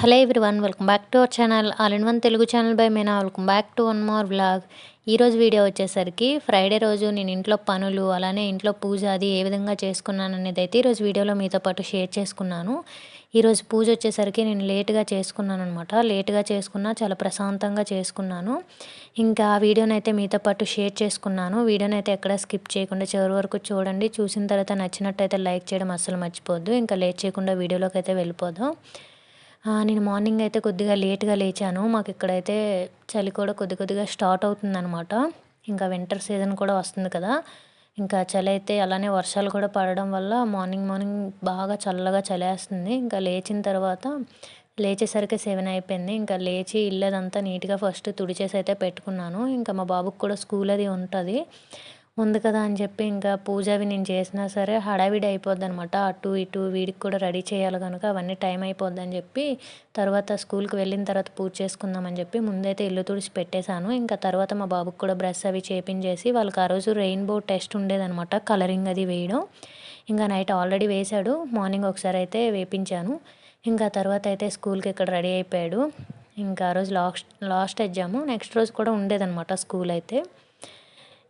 Hello one welcome back to our channel all in one Telugu channel by Meena. Welcome back to one more blog ఈరోజు video వచ్చేసరికి Friday రోజు నేను ఇంట్లో పనులు అలానే ఇంట్లో పూజ అది ఏ విధంగా చేసుకున్నాను అనేది అయితే ఈరోజు వీడియోలో మీతో పాటు షేర్ చేసుకున్నాను. ఈరోజు పూజ వచ్చేసరికి నేను లేట్గా చేసుకున్నాను అనమాట లేట్గా చేసుకున్నా చాలా ప్రశాంతంగా చేసుకున్నాను. ఇంకా ఆ వీడియోని అయితే మీతో పాటు షేర్ చేసుకున్నాను. వీడియోని అయితే ఎక్కడ స్కిప్ చేయకుండా చివరి వరకు చూడండి. చూసిన తర్వాత నచ్చినట్టయితే లైక్ చేయడం అస్సలు మర్చిపోద్దు ఇంకా లేట్ చేయకుండా వీడియోలోకి అయితే వెళ్ళిపోదాం. నేను మార్నింగ్ అయితే కొద్దిగా లేట్గా లేచాను. మాకు ఇక్కడైతే చలి కూడా కొద్ది కొద్దిగా స్టార్ట్ అవుతుందనమాట ఇంకా వింటర్ సీజన్ కూడా వస్తుంది కదా. ఇంకా చలి అయితే అలానే వర్షాలు కూడా పడడం వల్ల మార్నింగ్ మార్నింగ్ బాగా చల్లగా చలేస్తుంది. ఇంకా లేచిన తర్వాత లేచేసరికి సెవెన్ అయిపోయింది. ఇంకా లేచి ఇల్లదంతా నీట్గా ఫస్ట్ తుడిచేసి అయితే పెట్టుకున్నాను. ఇంకా మా బాబుకి కూడా స్కూల్ అది ఉంటుంది. ఉంది కదా అని చెప్పి ఇంకా పూజ అవి నేను చేసినా సరే హడావిడి అయిపోద్ది అనమాట అటు ఇటు వీడికి కూడా రెడీ చేయాలి కనుక అవన్నీ టైం అయిపోద్ది అని చెప్పి తర్వాత స్కూల్కి వెళ్ళిన తర్వాత పూజ చేసుకుందామని చెప్పి ముందైతే ఇల్లు తుడిచి పెట్టేశాను. ఇంకా తర్వాత మా బాబుకి కూడా బ్రష్ అవి చేపించేసి వాళ్ళకి ఆ రోజు రెయిన్బో టెస్ట్ ఉండేదనమాట కలరింగ్ అది వేయడం. ఇంకా నైట్ ఆల్రెడీ వేశాడు మార్నింగ్ ఒకసారి అయితే వేపించాను. ఇంకా తర్వాత అయితే స్కూల్కి ఇక్కడ రెడీ అయిపోయాడు. ఇంకా ఆ రోజు లాస్ట్ లాస్ట్ ఎగ్జాము నెక్స్ట్ రోజు కూడా ఉండేదనమాట స్కూల్ అయితే.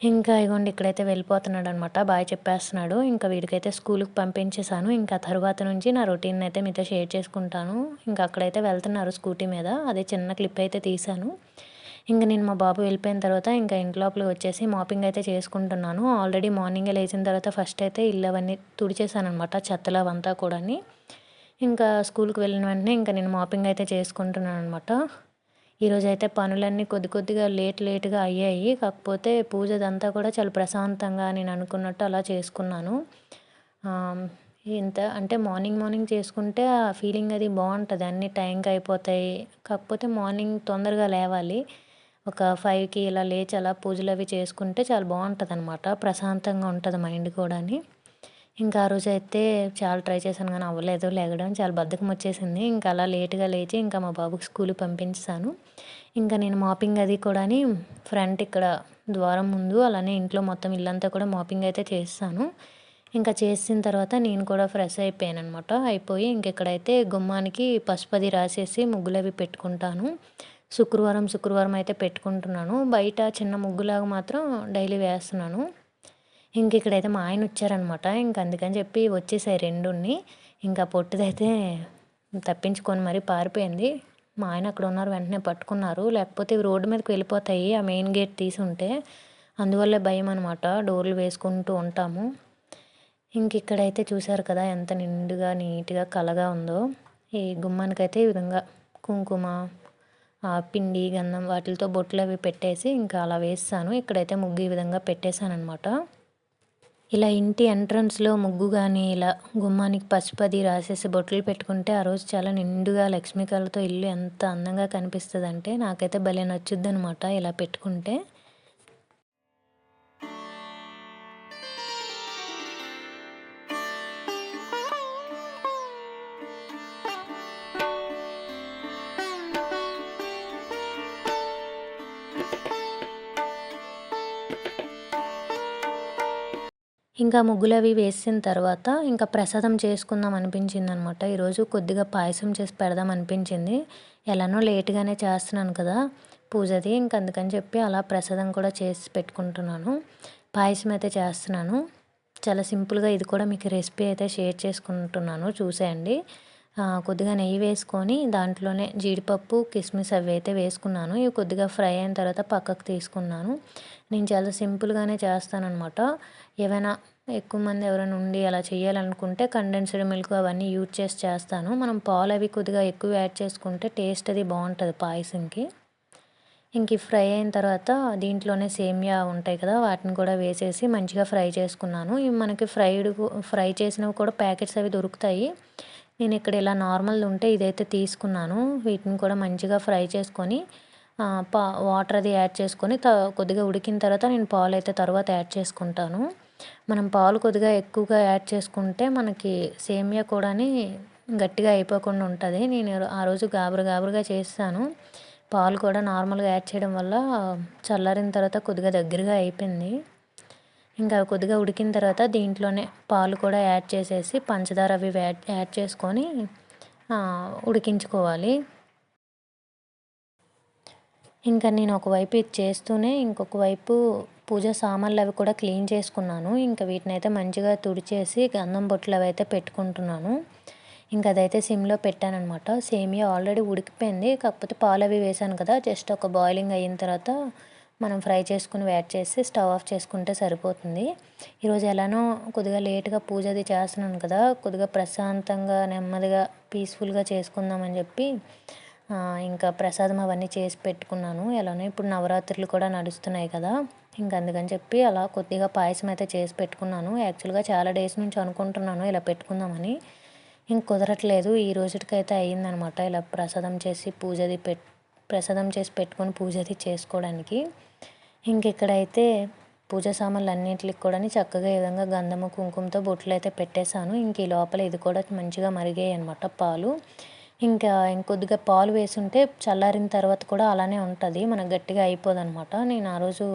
ఇంకా ఇగోండి ఇక్కడైతే వెళ్ళిపోతున్నాడు అనమాట బాయ్ చెప్పేస్తున్నాడు. ఇంకా వీడికైతే స్కూల్కి పంపించేశాను. ఇంకా తర్వాత నుంచి నా రొటీన్ అయితే మీతో షేర్ చేసుకుంటాను. ఇంకా అక్కడైతే వెళ్తున్నారు స్కూటీ మీద. అదే చిన్న క్లిప్ అయితే తీశాను. ఇంకా నేను మా బాబు వెళ్ళిపోయిన తర్వాత ఇంకా ఇంట్లోపల వచ్చేసి మాపింగ్ అయితే చేసుకుంటున్నాను. ఆల్రెడీ మార్నింగే లేచిన తర్వాత ఫస్ట్ అయితే ఇల్లు అవన్నీ తుడిచేసాను అనమాట చెత్తలు అవంతా కూడా ఇంకా స్కూల్కి వెళ్ళిన వెంటనే ఇంకా నేను మాపింగ్ అయితే చేసుకుంటున్నాను అనమాట ఈరోజు అయితే పనులన్నీ కొద్ది కొద్దిగా లేట్ లేట్గా అయ్యాయి. కాకపోతే పూజదంతా కూడా చాలా ప్రశాంతంగా నేను అనుకున్నట్టు అలా చేసుకున్నాను. ఇంత అంటే మార్నింగ్ మార్నింగ్ చేసుకుంటే ఆ ఫీలింగ్ అది బాగుంటుంది. అన్ని టైంకి అయిపోతాయి. కాకపోతే మార్నింగ్ తొందరగా లేవాలి. ఒక ఫైవ్కి ఇలా లేచి అలా పూజలు అవి చేసుకుంటే చాలా బాగుంటుంది అనమాట ప్రశాంతంగా ఉంటుంది మైండ్ కూడా ఇంకా ఆ రోజు అయితే చాలా ట్రై చేశాను కానీ అవ్వలేదు. లేగడం చాలా బద్ధకం వచ్చేసింది. ఇంకా అలా లేట్గా లేచి ఇంకా మా బాబుకి స్కూల్ పంపించాను. ఇంకా నేను మాపింగ్ అది కూడా ఫ్రంట్ ఇక్కడ ద్వారం ముందు అలానే ఇంట్లో మొత్తం ఇల్లంతా కూడా మాపింగ్ అయితే చేస్తాను ఇంకా చేసిన తర్వాత నేను కూడా ఫ్రెష్ అయిపోయాను అనమాట అయిపోయి ఇంకెక్కడైతే గుమ్మానికి పసుపది రాసేసి ముగ్గులు అవి పెట్టుకుంటాను. శుక్రవారం శుక్రవారం అయితే పెట్టుకుంటున్నాను. బయట చిన్న ముగ్గులాగా మాత్రం డైలీ వేస్తున్నాను. ఇంక ఇక్కడైతే మా ఆయన వచ్చారనమాట. ఇంక అందుకని చెప్పి వచ్చేసాయి రెండుని ఇంకా పొట్టుదైతే తప్పించుకొని మరీ పారిపోయింది. మా ఆయన అక్కడ ఉన్నారు వెంటనే పట్టుకున్నారు. లేకపోతే రోడ్డు మీదకి వెళ్ళిపోతాయి ఆ మెయిన్ గేట్ తీసి ఉంటే అందువల్లే భయం అనమాట డోర్లు వేసుకుంటూ ఉంటాము. ఇంక ఇక్కడైతే చూసారు కదా ఎంత నిండుగా నీట్గా కలగా ఉందో. ఈ గుమ్మానికైతే ఈ విధంగా కుంకుమ పిండి గంధం వాటితో బొట్లు అవి పెట్టేసి ఇంకా అలా వేస్తాను. ఇక్కడైతే ముగ్గు ఈ విధంగా పెట్టేశాను అనమాట ఇలా ఇంటి ఎంట్రన్స్లో ముగ్గు కానీ ఇలా గుమ్మానికి పసుపది రాసేసి బొట్లు పెట్టుకుంటే ఆ రోజు చాలా నిండుగా లక్ష్మీకళతో ఇల్లు ఎంత అందంగా కనిపిస్తుంది అంటే నాకైతే భలే నచ్చుద్ది అనమాట ఇలా పెట్టుకుంటే. ఇంకా ముగ్గులు అవి వేసిన తర్వాత ఇంకా ప్రసాదం చేసుకుందాం అనిపించింది అనమాట ఈరోజు కొద్దిగా పాయసం చేసి పెడదాం అనిపించింది. ఎలానో లేట్గానే చేస్తున్నాను కదా పూజది. ఇంక అందుకని చెప్పి అలా ప్రసాదం కూడా చేసి పెట్టుకుంటున్నాను. పాయసం అయితే చేస్తున్నాను. చాలా సింపుల్గా ఇది కూడా మీకు రెసిపీ అయితే షేర్ చేసుకుంటున్నాను. చూసేయండి. కొద్దిగా నెయ్యి వేసుకొని దాంట్లోనే జీడిపప్పు కిస్మిస్ అవి అయితే వేసుకున్నాను. ఇవి కొద్దిగా ఫ్రై అయిన తర్వాత పక్కకు తీసుకున్నాను. నేను చాలా సింపుల్గానే చేస్తానన్నమాట. ఏవైనా ఎక్కువ మంది ఎవరైనా ఉండి అలా చేయాలనుకుంటే కండెన్స్డ్ మిల్క్ అవన్నీ యూజ్ చేసి చేస్తాను. మనం పాలు అవి కొద్దిగా ఎక్కువ యాడ్ చేసుకుంటే టేస్ట్ అది బాగుంటుంది పాయసంకి. ఇంక ఫ్రై అయిన తర్వాత దీంట్లోనే సేమియా ఉంటాయి కదా వాటిని కూడా వేసేసి మంచిగా ఫ్రై చేసుకున్నాను. ఇవి మనకి ఫ్రైడ్ ఫ్రై చేసినవి కూడా ప్యాకెట్స్ అవి దొరుకుతాయి. నేను ఇక్కడ ఇలా నార్మల్ ఉంటే ఇదైతే తీసుకున్నాను. వీటిని కూడా మంచిగా ఫ్రై చేసుకొని పా వాటర్ అది యాడ్ చేసుకొని త కొద్దిగా ఉడికిన తర్వాత నేను పాలు అయితే తర్వాత యాడ్ చేసుకుంటాను. మనం పాలు కొద్దిగా ఎక్కువగా యాడ్ చేసుకుంటే మనకి సేమియా కూడాని గట్టిగా అయిపోకుండా ఉంటుంది. నేను ఆ రోజు గాబరు గాబరుగా చేస్తాను. పాలు కూడా నార్మల్గా యాడ్ చేయడం వల్ల చల్లారిన తర్వాత కొద్దిగా దగ్గరగా అయిపోయింది. ఇంకా కొద్దిగా ఉడికిన తర్వాత దీంట్లోనే పాలు కూడా యాడ్ చేసేసి పంచదార అవి యాడ్ యాడ్ చేసుకొని ఉడికించుకోవాలి. ఇంకా నేను ఒకవైపు ఇది చేస్తూనే ఇంకొక వైపు పూజ సామాన్లు అవి కూడా క్లీన్ చేసుకున్నాను. ఇంకా వీటిని అయితే మంచిగా తుడిచేసి గంధం బొట్లు అవి అయితే పెట్టుకుంటున్నాను. ఇంకా అదైతే సిమ్లో పెట్టానమాట సేమియా ఆల్రెడీ ఉడికిపోయింది. కాకపోతే పాలు అవి వేసాను కదా జస్ట్ ఒక బాయిలింగ్ అయిన తర్వాత మనం ఫ్రై చేసుకుని వేట్ చేసి స్టవ్ ఆఫ్ చేసుకుంటే సరిపోతుంది. ఈరోజు ఎలానో కొద్దిగా లేట్గా పూజ అది చేస్తున్నాను కదా కొద్దిగా ప్రశాంతంగా నెమ్మదిగా పీస్ఫుల్గా చేసుకుందామని చెప్పి ఇంకా ప్రసాదం అవన్నీ చేసి పెట్టుకున్నాను. ఎలానో ఇప్పుడు నవరాత్రులు కూడా నడుస్తున్నాయి కదా ఇంకా అందుకని చెప్పి అలా కొద్దిగా పాయసం అయితే చేసి పెట్టుకున్నాను. యాక్చువల్గా చాలా డేస్ నుంచి అనుకుంటున్నాను ఇలా పెట్టుకుందామని. ఇంక కుదరట్లేదు ఈ రోజుకైతే అయ్యిందనమాట ఇలా ప్రసాదం చేసి పూజది పెట్ ప్రసాదం చేసి పెట్టుకొని పూజది చేసుకోవడానికి. ఇంక ఇక్కడైతే పూజ సామాన్లు అన్నింటికి కూడా చక్కగా ఈ విధంగా గంధము కుంకుమతో బొట్లు అయితే పెట్టేశాను. ఇంక ఈ లోపల ఇది కూడా మంచిగా మరిగాయి అనమాట పాలు. ఇంకా ఇంకొద్దిగా పాలు వేసుంటే చల్లారిన తర్వాత కూడా అలానే ఉంటుంది. మనకు గట్టిగా అయిపోదనమాట నేను ఆ రోజు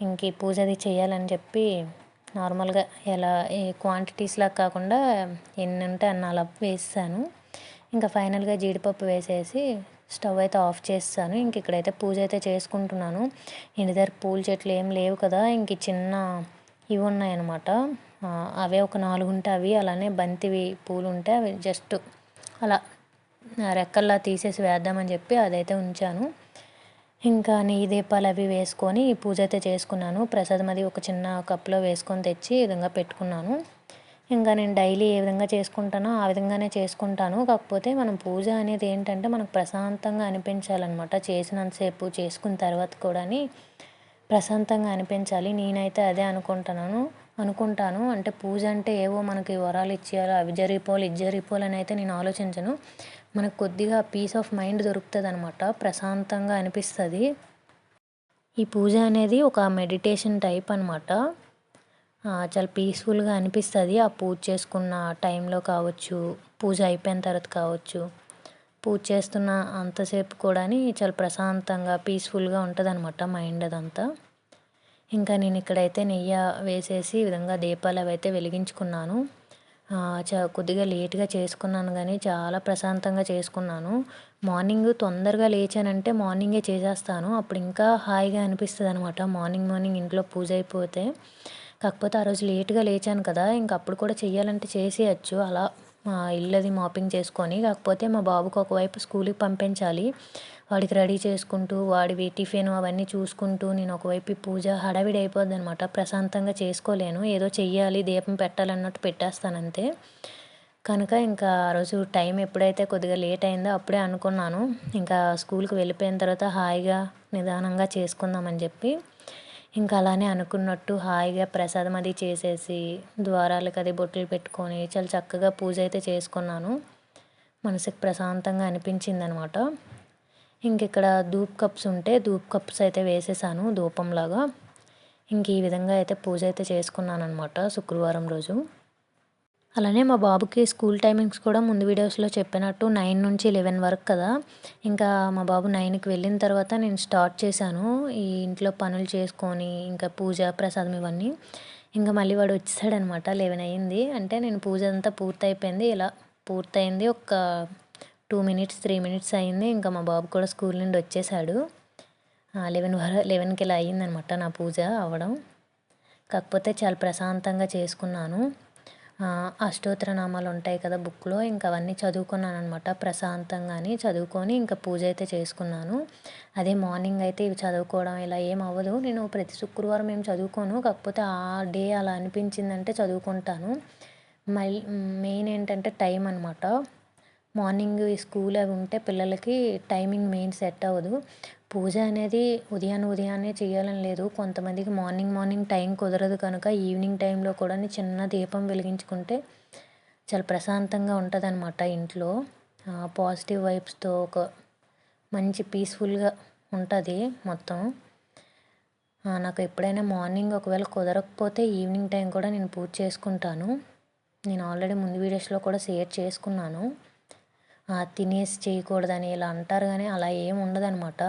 ఇంక పూజ అది చేయాలని చెప్పి నార్మల్గా ఎలా ఏ క్వాంటిటీస్లా కాకుండా ఎన్ని ఉంటే అన్న అలా వేసాను. ఇంకా ఫైనల్గా జీడిపప్పు వేసేసి స్టవ్ అయితే ఆఫ్ చేస్తాను. ఇంక ఇక్కడైతే పూజ అయితే చేసుకుంటున్నాను. ఇంటి దగ్గర పూల చెట్లు ఏం లేవు కదా ఇంక చిన్న ఇవి ఉన్నాయన్నమాట. అవే ఒక నాలుగు ఉంటే అవి అలానే బంతివి పూలు ఉంటే అవి జస్ట్ అలా రెక్కల్లా తీసేసి వేద్దామని చెప్పి అదైతే ఉంచాను. ఇంకా నెయ్యి దీపాలు అవి వేసుకొని పూజ అయితే చేసుకున్నాను. ప్రసాదం అది ఒక చిన్న కప్లో వేసుకొని తెచ్చి ఈ విధంగా పెట్టుకున్నాను. ఇంకా నేను డైలీ ఏ విధంగా చేసుకుంటానో ఆ విధంగానే చేసుకుంటాను. కాకపోతే మనం పూజ అనేది ఏంటంటే మనకు ప్రశాంతంగా అనిపించాలన్నమాట. చేసినంతసేపు చేసుకున్న తర్వాత కూడా ప్రశాంతంగా అనిపించాలి. నేనైతే అదే అనుకుంటున్నాను అనుకుంటాను. అంటే పూజ అంటే ఏవో మనకి వరాలు ఇచ్చేయాలి అవి జరిగిపోవాలి ఇది జరిగిపోవాలి అని అయితే నేను ఆలోచించను. మనకు కొద్దిగా పీస్ ఆఫ్ మైండ్ దొరుకుతుంది అనమాట ప్రశాంతంగా అనిపిస్తుంది. ఈ పూజ అనేది ఒక మెడిటేషన్ టైప్ అనమాట చాలా పీస్ఫుల్గా అనిపిస్తుంది. ఆ పూజ చేసుకున్న టైంలో కావచ్చు పూజ అయిపోయిన తర్వాత కావచ్చు పూజ చేస్తున్న అంతసేపు కూడా చాలా ప్రశాంతంగా పీస్ఫుల్గా ఉంటుంది అనమాట మైండ్ అదంతా. ఇంకా నేను ఇక్కడైతే నెయ్యి వేసేసి ఈ విధంగా దీపాలు అవి అయితే వెలిగించుకున్నాను చ కొద్దిగా లేట్గా చేసుకున్నాను కానీ చాలా ప్రశాంతంగా చేసుకున్నాను. మార్నింగ్ తొందరగా లేచానంటే మార్నింగే చేసేస్తాను. అప్పుడు ఇంకా హాయిగా అనిపిస్తుంది అనమాట మార్నింగ్ మార్నింగ్ ఇంట్లో పూజ అయిపోతే. కాకపోతే ఆ రోజు లేట్గా లేచాను కదా ఇంక అప్పుడు కూడా చేయాలంటే చేసేయచ్చు. అలా మా ఇల్లది మాపింగ్ చేసుకొని కాకపోతే మా బాబుకు ఒకవైపు స్కూల్కి పంపించాలి. వాడికి రెడీ చేసుకుంటూ వాడివి టిఫిన్ అవన్నీ చూసుకుంటూ నేను ఒకవైపు పూజ హడావిడి అయిపోద్ది అనమాట ప్రశాంతంగా చేసుకోలేను. ఏదో చెయ్యాలి దీపం పెట్టాలన్నట్టు పెట్టేస్తాను అంతే కనుక ఇంకా ఆ రోజు టైం ఎప్పుడైతే కొద్దిగా లేట్ అయిందో అప్పుడే అనుకున్నాను. ఇంకా స్కూల్కి వెళ్ళిపోయిన తర్వాత హాయిగా నిదానంగా చేసుకుందామని చెప్పి ఇంకా అలానే అనుకున్నట్టు హాయిగా ప్రసాదం అది చేసేసి ద్వారాలకు అది బొట్లు పెట్టుకొని చాలా చక్కగా పూజ అయితే చేసుకున్నాను. మనసుకు ప్రశాంతంగా అనిపించింది అనమాట ఇంక ఇక్కడ ధూప్ కప్స్ ఉంటే ధూప్ కప్స్ అయితే వేసేసాను ధూపంలాగా. ఇంక ఈ విధంగా అయితే పూజ అయితే చేసుకున్నాను అనమాట శుక్రవారం రోజు. అలానే మా బాబుకి స్కూల్ టైమింగ్స్ కూడా ముందు వీడియోస్లో చెప్పినట్టు నైన్ నుంచి లెవెన్ వరకు కదా. ఇంకా మా బాబు నైన్కి వెళ్ళిన తర్వాత నేను స్టార్ట్ చేశాను. ఈ ఇంట్లో పనులు చేసుకొని ఇంకా పూజ ప్రసాదం ఇవన్నీ. ఇంకా మళ్ళీ వాడు వచ్చేసాడనమాట లెవెన్ అయ్యింది అంటే నేను పూజ అంతా పూర్తయిపోయింది. ఇలా పూర్తయింది ఒక టూ మినిట్స్ త్రీ మినిట్స్ అయింది. ఇంకా మా బాబు కూడా స్కూల్ నుండి వచ్చేసాడు. లెవెన్ వర లెవెన్కి ఇలా అయ్యిందనమాట నా పూజ అవ్వడం. కాకపోతే చాలా ప్రశాంతంగా చేసుకున్నాను. అష్టోత్తర నామాలు ఉంటాయి కదా బుక్లో. ఇంకా అవన్నీ చదువుకున్నాను అనమాట ప్రశాంతంగాని. చదువుకొని ఇంకా పూజ అయితే చేసుకున్నాను. అదే మార్నింగ్ అయితే ఇవి చదువుకోవడం ఇలా ఏం అవ్వదు. నేను ప్రతి శుక్రవారం ఏం చదువుకోను. కాకపోతే ఆ డే అలా అనిపించిందంటే చదువుకుంటాను. మళ్ళీ మెయిన్ ఏంటంటే టైం అనమాట మార్నింగ్ స్కూల్ అవి ఉంటే పిల్లలకి టైమింగ్ మెయిన్ సెట్ అవ్వదు. పూజ అనేది ఉదయాన్నే ఉదయాన్నే చేయాలని లేదు. కొంతమందికి మార్నింగ్ మార్నింగ్ టైం కుదరదు కనుక ఈవినింగ్ టైంలో కూడా చిన్న దీపం వెలిగించుకుంటే చాలా ప్రశాంతంగా ఉంటుంది అనమాట ఇంట్లో పాజిటివ్ వైబ్స్తో ఒక మంచి పీస్ఫుల్గా ఉంటుంది మొత్తం. నాకు ఎప్పుడైనా మార్నింగ్ ఒకవేళ కుదరకపోతే ఈవినింగ్ టైం కూడా నేను పూజ చేసుకుంటాను. నేను ఆల్రెడీ ముందు వీడియోస్లో కూడా షేర్ చేసుకున్నాను. తినేసి చేయకూడదని ఇలా అంటారు కానీ అలా ఏం ఉండదనమాట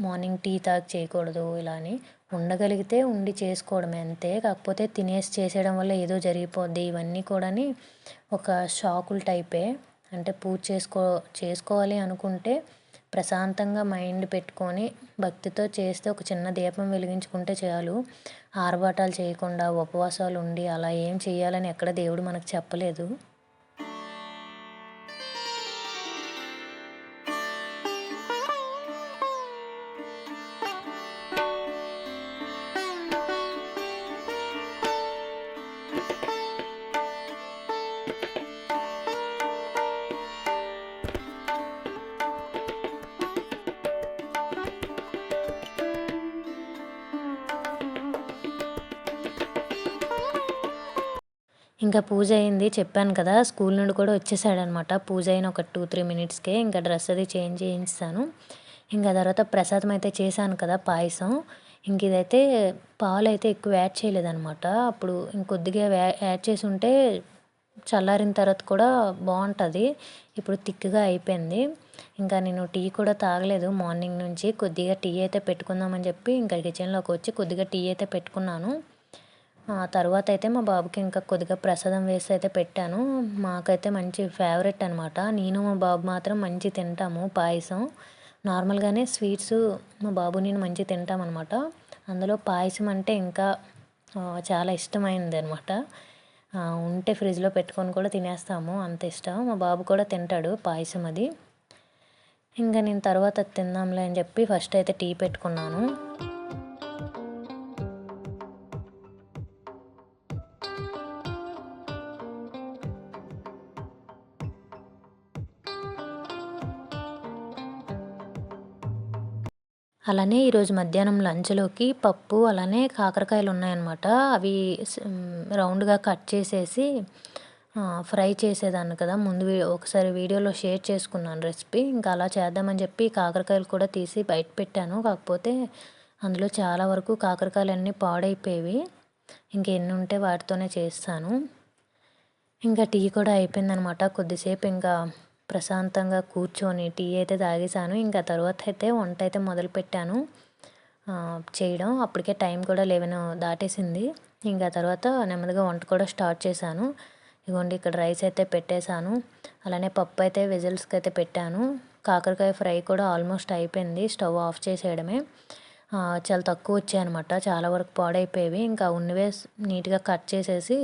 మార్నింగ్ టీ తాగి చేయకూడదు ఇలా అని. ఉండగలిగితే ఉండి చేసుకోవడమే అంతే. కాకపోతే తినేసి చేసేయడం వల్ల ఏదో జరిగిపోద్ది ఇవన్నీ కూడాని ఒక షాకుల టైపే. అంటే పూజ చేసుకో చేసుకోవాలి అనుకుంటే ప్రశాంతంగా మైండ్ పెట్టుకొని భక్తితో చేస్తే ఒక చిన్న దీపం వెలిగించుకుంటే చాలు. ఆర్భాటాలు చేయకుండా ఉపవాసాలు ఉండి అలా ఏం చేయాలని ఎక్కడ దేవుడు మనకు చెప్పలేదు. ఇంకా పూజ అయింది చెప్పాను కదా స్కూల్ నుండి కూడా వచ్చేసాడనమాట. పూజ అయిన ఒక టూ త్రీ మినిట్స్కే ఇంకా డ్రెస్ అది చేంజ్ చేయించాను. ఇంకా తర్వాత ప్రసాదం అయితే చేశాను కదా పాయసం. ఇంక ఇదైతే పాలు అయితే ఎక్కువ యాడ్ చేయలేదనమాట. అప్పుడు ఇంకొద్దిగా యాడ్ చేసి ఉంటే చల్లారిన తర్వాత కూడా బాగుంటుంది. ఇప్పుడు థిక్గా అయిపోయింది. ఇంకా నేను టీ కూడా తాగలేదు. మార్నింగ్ నుంచి కొద్దిగా టీ అయితే పెట్టుకుందామని చెప్పి ఇంకా కిచెన్లోకి వచ్చి కొద్దిగా టీ అయితే పెట్టుకున్నాను. తర్వాత అయితే మా బాబుకి ఇంకా కొద్దిగా ప్రసాదం వేసి అయితే పెట్టాను. మాకైతే మంచి ఫేవరెట్ అనమాట నేను మా బాబు మాత్రం మంచి తింటాము పాయసం. నార్మల్గానే స్వీట్స్ మా బాబు నేను మంచి తింటామన్నమాట. అందులో పాయసం అంటే ఇంకా చాలా ఇష్టమైంది అనమాట ఉంటే ఫ్రిడ్జ్లో పెట్టుకొని కూడా తినేస్తాము అంత ఇష్టం. మా బాబు కూడా తింటాడు పాయసం అది. ఇంకా నేను తర్వాత తిందాంలే అని చెప్పి ఫస్ట్ అయితే టీ పెట్టుకున్నాను. అలానే ఈరోజు మధ్యాహ్నం లంచ్లోకి పప్పు అలానే కాకరకాయలు ఉన్నాయన్నమాట అవి రౌండ్గా కట్ చేసేసి ఫ్రై చేసేదాన్ని కదా. ముందు ఒకసారి వీడియోలో షేర్ చేసుకున్నాను రెసిపీ. ఇంకా అలా చేద్దామని చెప్పి కాకరకాయలు కూడా తీసి బయట పెట్టాను. కాకపోతే అందులో చాలా వరకు కాకరకాయలు అన్నీ పాడైపోయేవి ఇంకెన్ని ఉంటే వాటితోనే చేస్తాను. ఇంకా టీ కూడా అయిపోయిందనమాట కొద్దిసేపు ఇంకా ప్రశాంతంగా కూర్చొని టీ అయితే తాగేసాను ఇంకా తర్వాత అయితే వంట అయితే మొదలుపెట్టాను. చేయడం. అప్పటికే టైం కూడా లెవెన్ దాటేసింది. ఇంకా తర్వాత నెమ్మదిగా వంట కూడా స్టార్ట్ చేశాను. ఇదిగోండి ఇక్కడ రైస్ అయితే పెట్టేశాను. అలానే పప్పు అయితే విజిల్స్కి అయితే పెట్టాను. కాకరకాయ ఫ్రై కూడా ఆల్మోస్ట్ అయిపోయింది. స్టవ్ ఆఫ్ చేసేయడమే. చాలా తక్కువ వచ్చాయి అనమాట చాలా వరకు పాడైపోయేవి. ఇంకా ఉన్నవే నీట్గా కట్ చేసేసి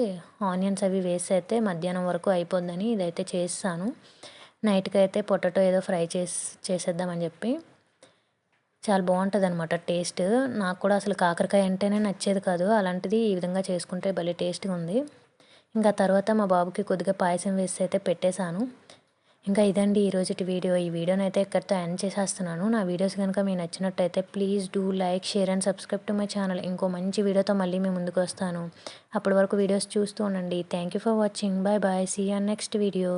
ఆనియన్స్ అవి వేసి అయితే మధ్యాహ్నం వరకు అయిపోద్దని ఇదైతే చేస్తాను నైట్కి అయితే పొటాటో ఏదో ఫ్రై చేసి చేసేద్దామని చెప్పి. చాలా బాగుంటుంది అనమాట టేస్ట్. నాకు కూడా అసలు కాకరకాయ అంటేనే నచ్చేది కాదు. అలాంటిది ఈ విధంగా చేసుకుంటే భలే టేస్ట్గా ఉంది. ఇంకా తర్వాత మా బాబుకి కొద్దిగా పాయసం వేసి అయితే పెట్టేశాను. ఇంకా ఇదండి ఈరోజుటి వీడియో. ఈ వీడియోని అయితే ఇక్కడితో ఎండ్ చేసేస్తున్నాను. నా వీడియోస్ కనుక మీకు నచ్చినట్టయితే please do like share and subscribe to my channel. ఇంకో మంచి వీడియోతో మళ్ళీ మేము ముందుకు వస్తాను. అప్పటి వరకు వీడియోస్ చూస్తూ ఉండండి. Thank you for watching. Bye bye see you next video